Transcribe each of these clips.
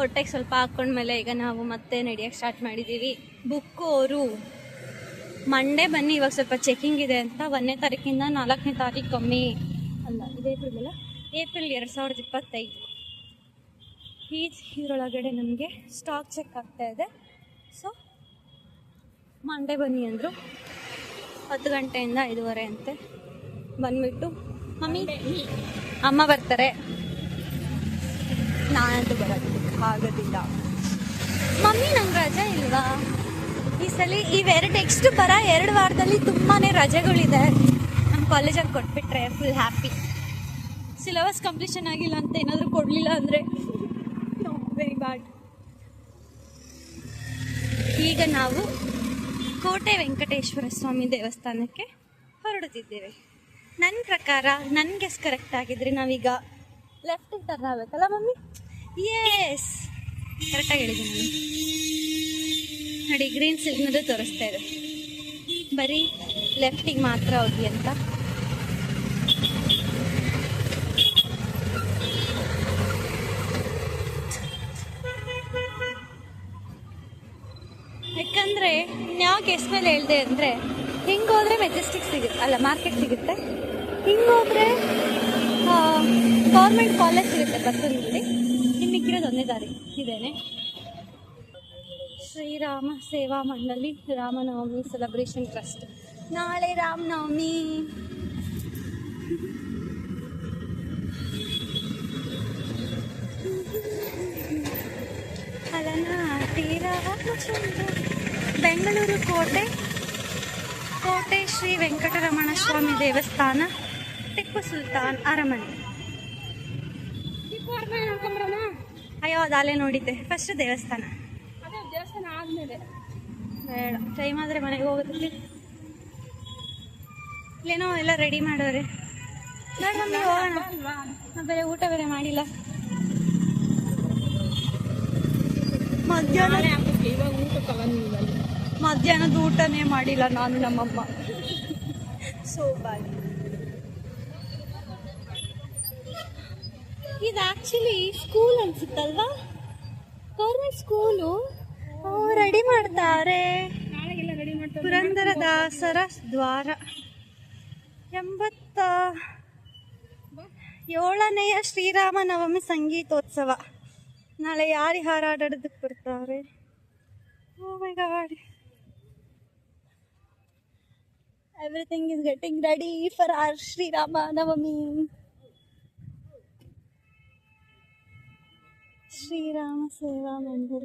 ಹೊಟ್ಟೆಗೆ ಸ್ವಲ್ಪ ಹಾಕೊಂಡ್ಮೇಲೆ ಈಗ ನಾವು ಮತ್ತೆ ನಡೆಯೋಕ್ಕೆ ಸ್ಟಾರ್ಟ್ ಮಾಡಿದ್ದೀವಿ. ಬುಕ್ಕು ಅವರು ಮಂಡೇ ಬನ್ನಿ, ಇವಾಗ ಸ್ವಲ್ಪ ಚೆಕಿಂಗ್ ಇದೆ ಅಂತ. ಒಂದನೇ ತಾರೀಕಿಂದ ನಾಲ್ಕನೇ ತಾರೀಕು ಕಮ್ಮಿ ಅಲ್ಲ, ಇದು ಏಪ್ರಿಲ್ ಅಲ್ಲ? ಏಪ್ರಿಲ್ ಎರಡು ಸಾವಿರದ ಇಪ್ಪತ್ತೈದು. ಈ ಇದರೊಳಗಡೆ ನಮಗೆ ಸ್ಟಾಕ್ ಚೆಕ್ ಆಗ್ತಾ ಇದೆ. ಸೊ ಮಂಡೇ ಬನ್ನಿ ಅಂದರು. ಹತ್ತು ಗಂಟೆಯಿಂದ ಐದುವರೆ ಅಂತೆ. ಬಂದ್ಬಿಟ್ಟು, ಮಮ್ಮಿ, ಅಮ್ಮ ಬರ್ತಾರೆ. ನಾನಂತೂ ಬರೋದಕ್ಕೆ ಆಗೋದಿಲ್ಲ ಮಮ್ಮಿ ನಂಗೆ ರಜೆ ಇಲ್ವಾ? ಈ ಸಲ ಇವೆರಡು ನೆಕ್ಸ್ಟ್ ಬರ ಎರಡು ವಾರದಲ್ಲಿ ತುಂಬಾ ರಜೆಗಳಿದೆ. ನಮ್ಮ ಕಾಲೇಜಲ್ಲಿ ಕೊಟ್ಬಿಟ್ರೆ ಫುಲ್ ಹ್ಯಾಪಿ ಸಿಲೆಬಸ್ ಕಂಪ್ಲೀಷನ್ ಆಗಿಲ್ಲ ಅಂತ ಏನಾದರೂ ಕೊಡಲಿಲ್ಲ ಅಂದರೆ ವೆರಿ ಬ್ಯಾಡ್ ಈಗ ನಾವು ಕೋಟೆ ವೆಂಕಟೇಶ್ವರ ಸ್ವಾಮಿ ದೇವಸ್ಥಾನಕ್ಕೆ ಹೊರಡುತ್ತಿದ್ದೇವೆ. ನನ್ನ ಪ್ರಕಾರ ನನ್ಗೆಸ್ ಕರೆಕ್ಟ್ ಆಗಿದ್ರೆ ನಾವೀಗ ಲೆಫ್ಟ್ ಟರ್ನ್ ಆಗಬೇಕಲ್ಲ ಮಮ್ಮಿ? ಎಸ್ ಕರೆಕ್ಟಾಗಿ ಹೇಳಿದ್ದೀನಿ ನಾನು. ನೋಡಿ ಗ್ರೀನ್ ಸಿಲ್ಕ್ನದು ತೋರಿಸ್ತಾ ಇದೆ. ಬರೀ ಲೆಫ್ಟಿಗೆ ಮಾತ್ರ ಹೋಗಿ ಅಂತ. ಯಾಕಂದರೆ ಯಾವ ಕೇಸ್ ಮೇಲೆ ಹೇಳಿದೆ ಅಂದರೆ, ಹಿಂಗೆ ಹೋದರೆ ಮೆಜೆಸ್ಟಿಕ್ ಸಿಗುತ್ತೆ, ಅಲ್ಲ ಮಾರ್ಕೆಟ್ ಸಿಗುತ್ತೆ. ಹಿಂಗೆ ಹೋದರೆ ಗೌರ್ಮೆಂಟ್ ಕಾಲೇಜ್ ಸಿಗುತ್ತೆ ಬರ್ತನಲ್ಲಿ ಇನ್ನು ಮಿಕ್ಕಿರೋದು ಒಂದೇ ದಾರಿ ಇದೇನೆ. ಶ್ರೀರಾಮ ಸೇವಾ ಮಂಡಳಿ, ರಾಮನವಮಿ ಸೆಲೆಬ್ರೇಷನ್ ಟ್ರಸ್ಟ್ ನಾಳೆ ರಾಮನವಮಿ. ಬೆಂಗಳೂರು ಕೋಟೆ ಕೋಟೆ ಶ್ರೀ ವೆಂಕಟರಮಣ ಸ್ವಾಮಿ ದೇವಸ್ಥಾನ, ಟಿಪ್ಪು ಸುಲ್ತಾನ್ ಅರಮನೆ. ಅಯ್ಯೋ ಅದಾಲೆ ನೋಡಿದ್ದೆ. ಫಸ್ಟ್ ದೇವಸ್ಥಾನ. ಅದೇ ದೇವಸ್ಥಾನ ಆದ್ಮೇಲೆ. ಬೇಡ ಟೈಮ್ ಆದರೆ ಮನೆಗೆ ಹೋಗೋದಕ್ಕೆ. ಇಲ್ಲೇನೋ ಎಲ್ಲ ರೆಡಿ ಮಾಡೋರೆ. ಬೇಡ ಮಮ್ಮಿ ಹೋಗೋಣ. ಅಲ್ವಾ ನಾ ಬೇರೆ ಊಟ ಬೇರೆ ಮಾಡಿಲ್ಲ. ಮಧ್ಯಾಹ್ನ ಮಧ್ಯಾಹ್ನದ ಊಟನೇ ಮಾಡಿಲ್ಲ ನಾನು ನಮ್ಮಮ್ಮ. ಸೋ ಬ್ಯಾಡ್ ಇದು ಆಕ್ಚುಲಿ ಸ್ಕೂಲ್ ಅನ್ಸುತ್ತಲ್ವಾ? ಗೌರ್ಮೆಂಟ್ ಸ್ಕೂಲು ರೆಡಿ ಮಾಡ್ತಾರೆ. ಪುರಂದರ ದಾಸರ ದ್ವಾರ. ಎಂಬತ್ತ ಏಳನೆಯ ಶ್ರೀರಾಮನವಮಿ ಸಂಗೀತೋತ್ಸವ. ನಾಳೆ ಯಾರು ಹಾರಾಡೋದಕ್ಕೆ ಬರ್ತಾರೆ? God everything is getting ready for our Shri Rama Navami Shri Rama Seva Mandira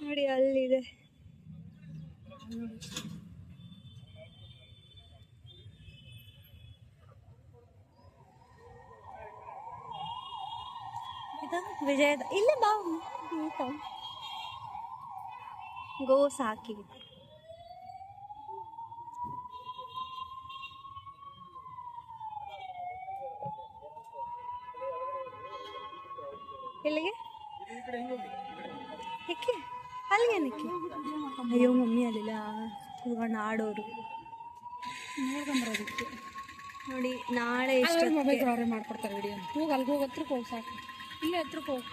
ನೋಡಿ ಅಲ್ಲಿದೆ ಇದು ವಿಜಯದ ಇಲ್ಲ ಬಾ ಈತ. ಗೋ ಸಾಕಿ ಎಲ್ಲಿಗೆ? ಏಕೆ? ಅಲ್ಲಿಗೆ ಏನಕ್ಕೆ? ಅಯ್ಯೋ ಮಮ್ಮಿ ಅಲ್ಲಿಲ್ಲ ಕೂತ್ಕೊಂಡು ಆಡೋರು. ನೋಡ್ಕೊಂಬರೋದಕ್ಕೆ ನೋಡಿ ನಾಳೆ ಮೊಬೈಲ್ ಅವರೇ ಮಾಡ್ಕೊಡ್ತಾರೆ ವಿಡಿಯೋ ಹೋಗಿ ಅಲ್ಲಿಗೆ ಹೋಗಿ ಹತ್ರಕ್ಕೆ ಹೋಗಿ ಸಾಕು. ಇಲ್ಲೇ ಹತ್ರಕ್ಕೆ ಹೋಗಿ.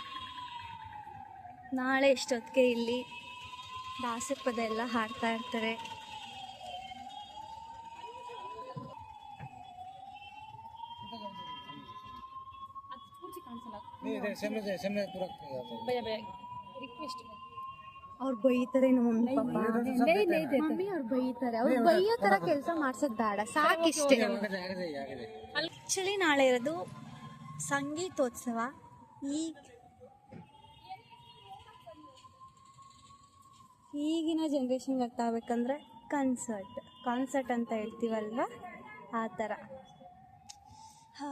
ನಾಳೆ ಎಷ್ಟೊತ್ತಿಗೆ ಇಲ್ಲಿ ದಾಸಪ್ಪದ ಎಲ್ಲ ಹಾಡ್ತಾ ಇರ್ತಾರೆ. ಕಾಣಿಸಲ್ಲ नहीं इधर सामने से सामने पूरा ಭಯ ಭಯ ರಿಕ್ವೆಸ್ಟ್ ಅವ್ರು ಬೈತಾರೆ ನಮ್ಮ ಮಮ್ಮಿ ಪಾಪ ಮಮ್ಮಿ ಅವ್ರು ಬೈತಾರೆ ಅವ್ರು ಬೈಯೋ ತರ ಕೆಲಸ ಮಾಡ್ಸೋದ್ ಬೇಡ ಸಾಕಿಷ್ಟೇ आगे आगे आगे ಆಕ್ಚುಲಿ ನಾಳೆ ಇರೋದು ಸಂಗೀತೋತ್ಸವ ಈಗ ಈಗಿನ ಜನ್ರೇಷನ್ಗೆ ಅರ್ಥ ಆಗ್ಬೇಕಂದ್ರೆ ಕನ್ಸರ್ಟ್ ಕಾನ್ಸರ್ಟ್ ಅಂತ ಹೇಳ್ತೀವಲ್ವ ಆ ಥರ ಹಾ.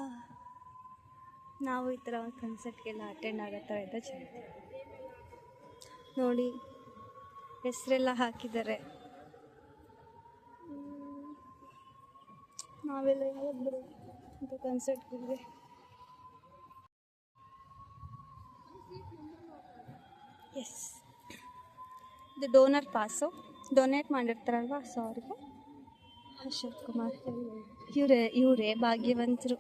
ನಾವು ಈ ಥರ ಒಂದು ಕನ್ಸರ್ಟ್ಗೆಲ್ಲ ಅಟೆಂಡ್ ಆಗೋ ಥರ ಇದ್ದರೆ ಚೆನ್ನಾಗಿ ನೋಡಿ, ಹೆಸರೆಲ್ಲ ಹಾಕಿದ್ದಾರೆ. ನಾವೆಲ್ಲ ಯಾವಾಗ ಅಂತ ಕನ್ಸರ್ಟ್ಗೆ ಎಸ್ ಇದು ಡೋನರ್ ಪಾಸು ಡೊನೇಟ್ ಮಾಡಿರ್ತಾರಲ್ವ ಸೊ ಅವ್ರಿಗೆ? ಅಶೋಕ್ ಕುಮಾರ್. ಇವರೇ ಇವರೇ ಭಾಗ್ಯವಂತರು.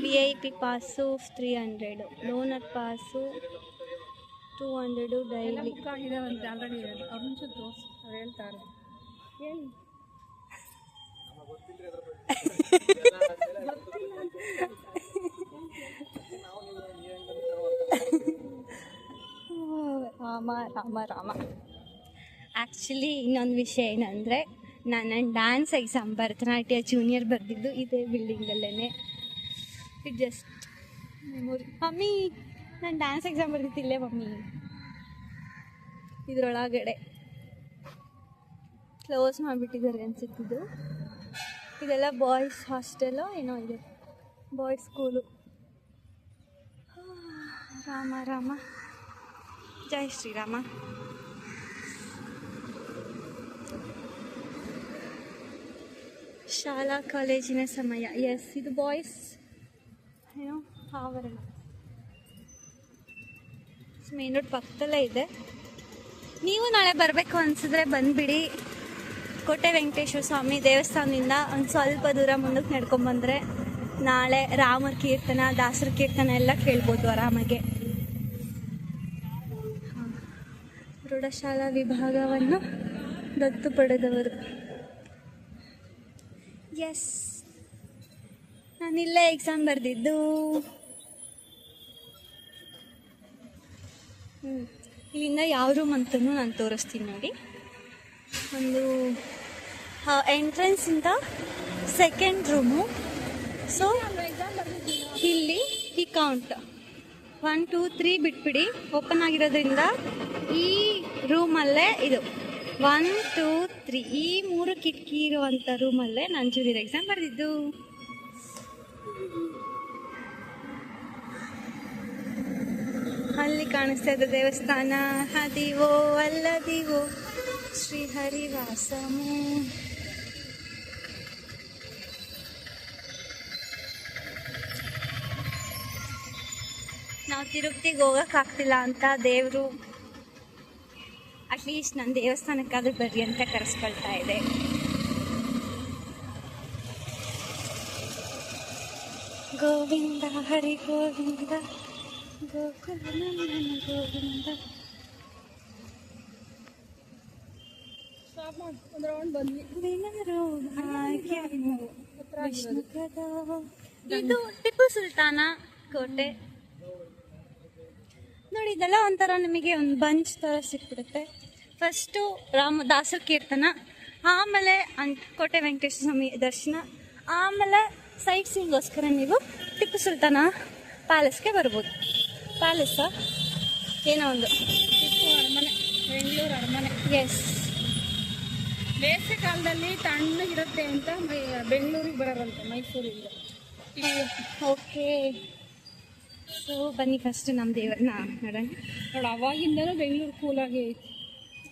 V I P pass three hundred loner pass two hundred daily book ಆಗಿದಾವಂತೆ already ಅವ್ರ ಮುಂಚೆ ತೋರಿಸಿ ಅವ್ರು ಹೇಳ್ತಾರೆ ಹೇಳಿ ರಾಮ ರಾಮ ರಾಮ. ಆ್ಯಕ್ಚುಲಿ ಇನ್ನೊಂದು ವಿಷಯ ಏನಂದರೆ ನಾನು ನನ್ನ ಡ್ಯಾನ್ಸ್ ಎಕ್ಸಾಮ್ ಭರತನಾಟ್ಯ ಜೂನಿಯರ್ ಬರೆದಿದ್ದು ಇದೇ ಬಿಲ್ಡಿಂಗಲ್ಲೇ ಇಟ್ ಜಸ್ಟ್ ಮೆಮೊರಿ ಮಮ್ಮಿ, ನಾನು ಡ್ಯಾನ್ಸ್ ಎಕ್ಸಾಮ್ ಬರೆದಿದ್ದಿಲ್ಲೇ ಮಮ್ಮಿ. ಇದರೊಳಗಡೆ. ಕ್ಲೋಸ್ ಮಾಡಿಬಿಟ್ಟಿದ್ದಾರೆ ಅನ್ಸುತ್ತಿದ್ದು ಇದೆಲ್ಲ ಬಾಯ್ಸ್ ಹಾಸ್ಟೆಲು ಏನೋ ಇದೆ? Boys school Rama Rama. ಜೈ ಶ್ರೀರಾಮ. ಶಾಲಾ ಕಾಲೇಜಿನ ಸಮಯ. ಎಸ್ ಇದು ಬಾಯ್ಸ್ ಏನೋ ಆವರಣ ಮೇನ್ ರೋಡ್ ಪಕ್ಕದಲ್ಲೇ ಇದೆ. ನೀವು ನಾಳೆ ಬರಬೇಕು ಅನಿಸಿದ್ರೆ ಬಂದುಬಿಡಿ. ಕೋಟೆ ವೆಂಕಟೇಶ್ವರ ಸ್ವಾಮಿ ದೇವಸ್ಥಾನದಿಂದ ಒಂದು ಸ್ವಲ್ಪ ದೂರ ಮುಂದಕ್ಕೆ ನಡ್ಕೊಂಬಂದರೆ ನಾಳೆ ರಾಮರ ಕೀರ್ತನ, ದಾಸರ ಕೀರ್ತನ ಎಲ್ಲ ಕೇಳ್ಬೋದು ಆರಾಮಾಗೆ. ಪ್ರೌಢಶಾಲಾ ವಿಭಾಗವನ್ನು ದತ್ತು ಪಡೆದವರು. ಎಸ್ ನಾನಿಲ್ಲೇ ಎಕ್ಸಾಮ್ ಬರೆದಿದ್ದು. ಇಲ್ಲಿಂದ ಯಾವ ರೂಮ್ ಅಂತಲೂ ನಾನು ತೋರಿಸ್ತೀನಿ ನೋಡಿ. ಒಂದು ಎಂಟ್ರೆನ್ಸಿಂದ ಸೆಕೆಂಡ್ ರೂಮು ಸೊ ಇಲ್ಲಿ ಈ ಕೌಂಟ್ ಒನ್ ಟೂ ತ್ರೀ ಬಿಟ್ಬಿಡಿ. ಓಪನ್ ಆಗಿರೋದ್ರಿಂದ ಈ ರೂಮಲ್ಲೇ ಇದು. ಒನ್ ಟೂ ತ್ರೀ ಈ ಮೂರು ಕಿಟಕಿ ಇರುವಂಥ ರೂಮಲ್ಲೇ ನಾನು ಜೂನಿಯರ್ ಎಕ್ಸಾಮ್ ಬರೆದಿದ್ದು. ಅಲ್ಲಿ ಕಾಣಿಸ್ತಾ ಇದ್ದ ದೇವಸ್ಥಾನ. ಹದಿವೋ ಅಲ್ಲದಿವೋ ಶ್ರೀ ಹರಿವಾಸಮು ನಾವು ತಿರುಪತಿಗೆ ಹೋಗಕ್ಕಾಗ್ತಿಲ್ಲ ಅಂತ ದೇವರು ಅಟ್ಲೀಸ್ಟ್ ನನ್ನ ದೇವಸ್ಥಾನಕ್ಕಾದ್ರೂ ಬರ್ರಿ ಅಂತ ಕರೆಸ್ಕೊಳ್ತಾ ಇದೆ. ಗೋವಿಂದ ಹರಿ ಗೋವಿಂದ ಗೋಕುಲ ನಂದನ ಗೋವಿಂದ ಇದು ಟಿಪ್ಪು ಸುಲ್ತಾನ ಕೋಟೆ. ನೋಡಿ ಇದೆಲ್ಲ ಒಂಥರ ನಿಮಗೆ ಒಂದು ಬಂಚ್ ತರ ಸಿಕ್ಬಿಡುತ್ತೆ. ಫಸ್ಟು ರಾಮದಾಸರ ಕೀರ್ತನ ಆಮೇಲೆ ಅನ್ ಕೋಟೆ ವೆಂಕಟೇಶ್ವರ ಸ್ವಾಮಿ ದರ್ಶನ ಆಮೇಲೆ ಸೈಟ್ ಸೀನ್ಗೋಸ್ಕರ ನೀವು ಟಿಪ್ಪು ಸುಲ್ತಾನ ಪ್ಯಾಲೇಸ್ಗೆ ಬರ್ಬೋದು. ಪ್ಯಾಲೇಸ ಏನೋ ಒಂದು. ಟಿಪ್ಪು ಅರಮನೆ ಬೆಂಗಳೂರು ಅರಮನೆ. ಎಸ್ ಬೇಸಿಗೆ ಕಾಲದಲ್ಲಿ ತಣ್ಣಗಿರುತ್ತೆ ಅಂತ ಮೈ ಬೆಂಗಳೂರಿಗೆ ಬರೋರಂತೆ ಮೈಸೂರಿಂದ. ಓಕೆ. ಸೊ ಬನ್ನಿ ಫಸ್ಟ್ ನಮ್ಮ ದೇವರನ್ನ ನೋಡೋಣ. ನೋಡಿ ಅವಾಗಿಂದನೂ ಬೆಂಗಳೂರು ಕೂಲಾಗಿ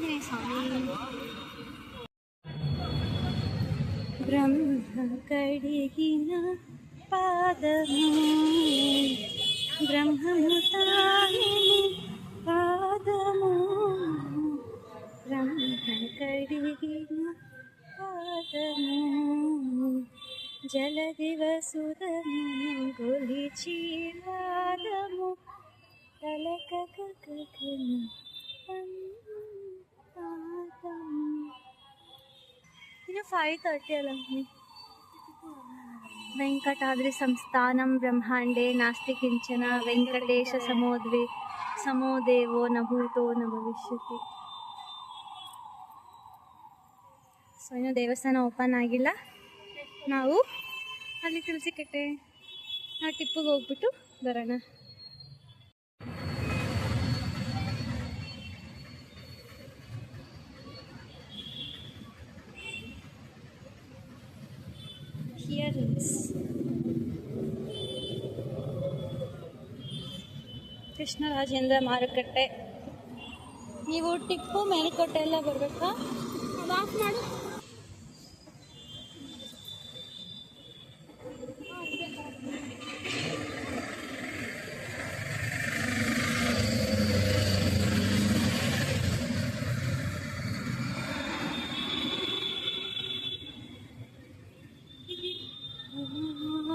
ఆంజనేయ స్వామి బ్రహ్మ కడిగిన పాదము బ్రహ్మము తాయిని పాదము బ్రహ్మ కడిగిన పాదము జలదివసుదము గొలిచి వాదము తలక ಇನ್ನು ಫೈವ್ ತರ್ಟಿ ಅಲ್ಲ ವೆಂಕಟಾದ್ರಿ ಸಂಸ್ಥಾನಂ ಬ್ರಹ್ಮಾಂಡೇ ನಾಸ್ತಿ ಕಿಂಚನ ವೆಂಕಟೇಶ ಸಮೋದ್ವಿ ಸಮೋದೇವೋ ನಭೂತೋ ಭೂತೋ ನ ಭವಿಷ್ಯತಿ ಸೊ ಇನ್ನು ದೇವಸ್ಥಾನ ಓಪನ್ ಆಗಿಲ್ಲ. ನಾವು ಅಲ್ಲಿ ತುಳಸಿ ಕಟ್ಟೆ ನಾವು ಟಿಪ್ಪಿಗೆ ಹೋಗ್ಬಿಟ್ಟು ಬರೋಣ ಹಿಯರ್ ಇಸ್ ಕೃಷ್ಣರಾಜೇಂದ್ರ ಮಾರುಕಟ್ಟೆ. ನೀವು ಟಿಪ್ಪು ಮೇಲ್ಕೋಟೆ ಎಲ್ಲ ಬರ್ಬೇಕಾ? ಆಫ್ ಮಾಡು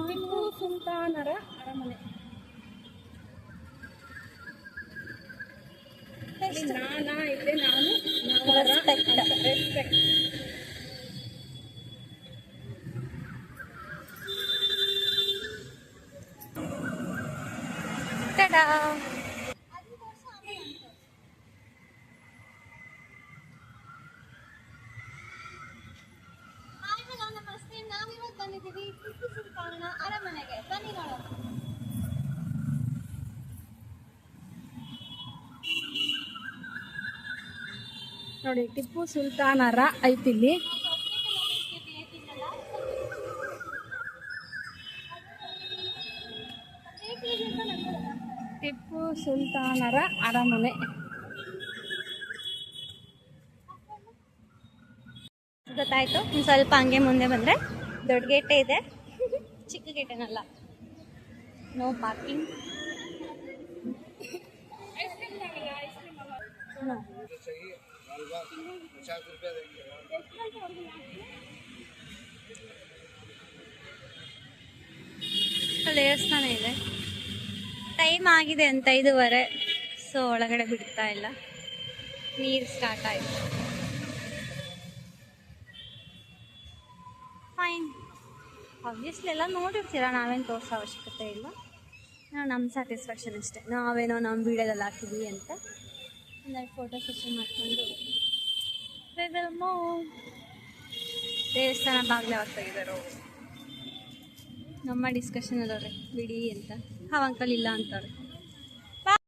ಟಿಪ್ಪು ಸುಲ್ತಾನರ ಅರಮನೆ ಇಲ್ಲಿ ನಾನಾ ಇದೆ ನಾನು ನಾವರ Respect. ರೆಸ್ಪೆಕ್ಟ್ ಬಂದಿದ್ದೀವಿ ಟಿಪ್ಪು ಸುಲ್ತಾನನ ಅರಮನೆಗೆ ನೋಡಿ ಟಿಪ್ಪು ಸುಲ್ತಾನರ ಐತಿ ಟಿಪ್ಪು ಸುಲ್ತಾನರ ಅರಮನೆ. ಗೊತ್ತಾಯಿತು? ಸ್ವಲ್ಪ ಹಂಗೆ ಮುಂದೆ ಬಂದ್ರೆ ದೊಡ್ಡ ಗೇಟೆ ಇದೆ. ಚಿಕ್ಕ ಗೇಟೇನಲ್ಲ. ನೋ ಪಾರ್ಕಿಂಗ್ ದೇವಸ್ಥಾನ ಇದೆ. ಟೈಮ್ ಆಗಿದೆ ಅಂತ ಐದುವರೆ ಸೊ ಒಳಗಡೆ ಬಿಡ್ತಾ ಇಲ್ಲ. ನೀರು ಸ್ಟಾರ್ಟ್ ಆಯಿತು. ಫೈನ್ ಆಬ್ವಿಯಸ್ಲಿ ಎಲ್ಲ ನೋಡಿರ್ತೀರ, ನಾವೇನು ತೋರಿಸೋ ಅವಶ್ಯಕತೆ ಇಲ್ಲ. ನಾವು ನಮ್ಮ ಸ್ಯಾಟಿಸ್ಫ್ಯಾಕ್ಷನ್ ಅಷ್ಟೇ. ನಾವೇನೋ ನಮ್ಮ ವೀಡಿಯೋದಲ್ಲಿ ಹಾಕಿದ್ವಿ ಅಂತ ಒಂದೆರಡು ಫೋಟೋ ಸೆಷನ್ ಮಾಡ್ಕೊಂಡು. ದೇವಸ್ಥಾನ ಬಾಗಿಲು ಆಗ್ತಾ ಇದ್ದಾರೆ ನಮ್ಮ ಡಿಸ್ಕಷನ್ ಅಲ್ಲವ್ರೆ ಬಿಡಿ ಅಂತ. ಹಾವ್ ಇಲ್ಲ ಅಂತಾರೆ.